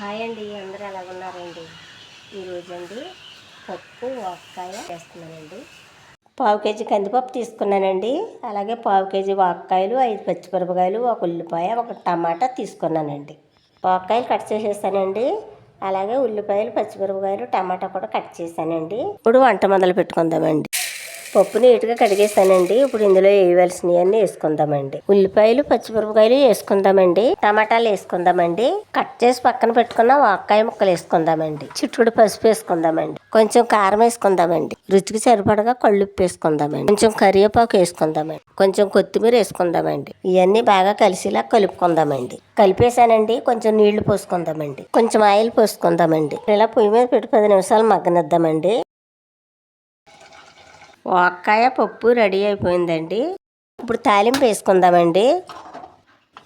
Hi అండి అందరూ ఎలా ఉన్నారండి? ఈరోజు అండి పప్పు వాక్కాయ చేస్తున్నానండి. పావు కేజీ కందిపప్పు తీసుకున్నానండి. అలాగే పావు కేజీ వాక్కాయలు ఐదు పచ్చిమిరపకాయలు ఒక ఉల్లిపాయ ఒక టమాటా తీసుకున్నానండి. వాక్కాయలు కట్ చేసేసానండి. అలాగే ఉల్లిపాయలు పచ్చిమిరపకాయలు టమాటా కూడా కట్ చేశానండి. ఇప్పుడు వంట మొదలు పెట్టుకుందామండి పప్పు నీట్గా కడిగేసానండి. ఇప్పుడు ఇందులో వేయవలసినవి అన్ని వేసుకుందామండి. ఉల్లిపాయలు పచ్చిమిరపకాయలు వేసుకుందామండి. టమాటాలు వేసుకుందామండి. కట్ చేసి పక్కన పెట్టుకున్న వాక్కాయ ముక్కలు వేసుకుందామండి. చిట్టుడు పసుపు వేసుకుందామండి. కొంచెం కారం వేసుకుందామండి. రుచికి సరిపడగా కళ్ళుప్పు వేసుకుందామండి. కొంచెం కరివేపాకు వేసుకుందామండి. కొంచెం కొత్తిమీర వేసుకుందామండి. ఇవన్నీ బాగా కలిసిలా కలుపుకుందామండి. కలిపేసానండి. కొంచెం నీళ్ళు పోసుకుందామండి. కొంచెం ఆయిల్ పోసుకుందామండి. ఇలా పొయ్యి మీద పెట్టి పది నిమిషాలు మగ్గనిద్దామండి. వాక్కాయ పప్పు రెడీ అయిపోయిందండి. ఇప్పుడు తాలింపు వేసుకుందామండి.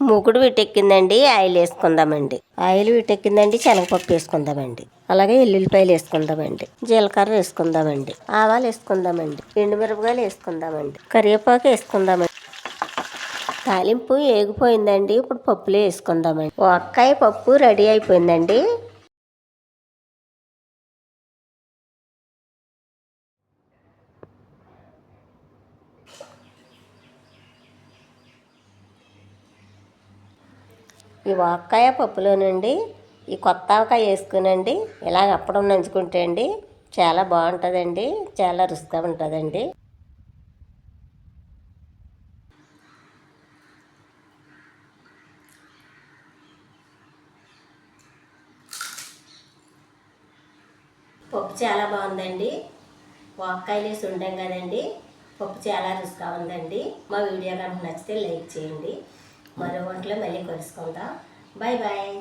మూకుడు విటెక్కిందండి ఆయిల్ వేసుకుందామండి. ఆయిల్ విటెక్కిందండి శనగపప్పు వేసుకుందామండి. అలాగే ఎల్లుల్లిపాయలు వేసుకుందామండి. జీలకర్ర వేసుకుందామండి. ఆవాలు వేసుకుందామండి. ఎండుమిరపకాయలు వేసుకుందామండి. కరివేపాకు వేసుకుందామండి. తాలింపు ఏగిపోయిందండి. ఇప్పుడు పప్పులో వేసుకుందామండి. వాక్కాయ పప్పు రెడీ అయిపోయిందండి. ఈ వాక్కాయ పప్పులోనండి ఈ కొత్త ఆవకాయ వేసుకునండి ఇలాగ అప్పడం నంచుకుంటే అండి చాలా బాగుంటుందండి చాలా రుచిగా ఉంటుందండి. పప్పు చాలా బాగుందండి. వాక్కాయలు వేసి ఉంటాం కదండి పప్పు చాలా రుచిగా ఉందండి. మా వీడియో కనుక నచ్చితే లైక్ చేయండి. మరో వంటలో మళ్ళీ కలుసుకుందాం బాయ్ బాయ్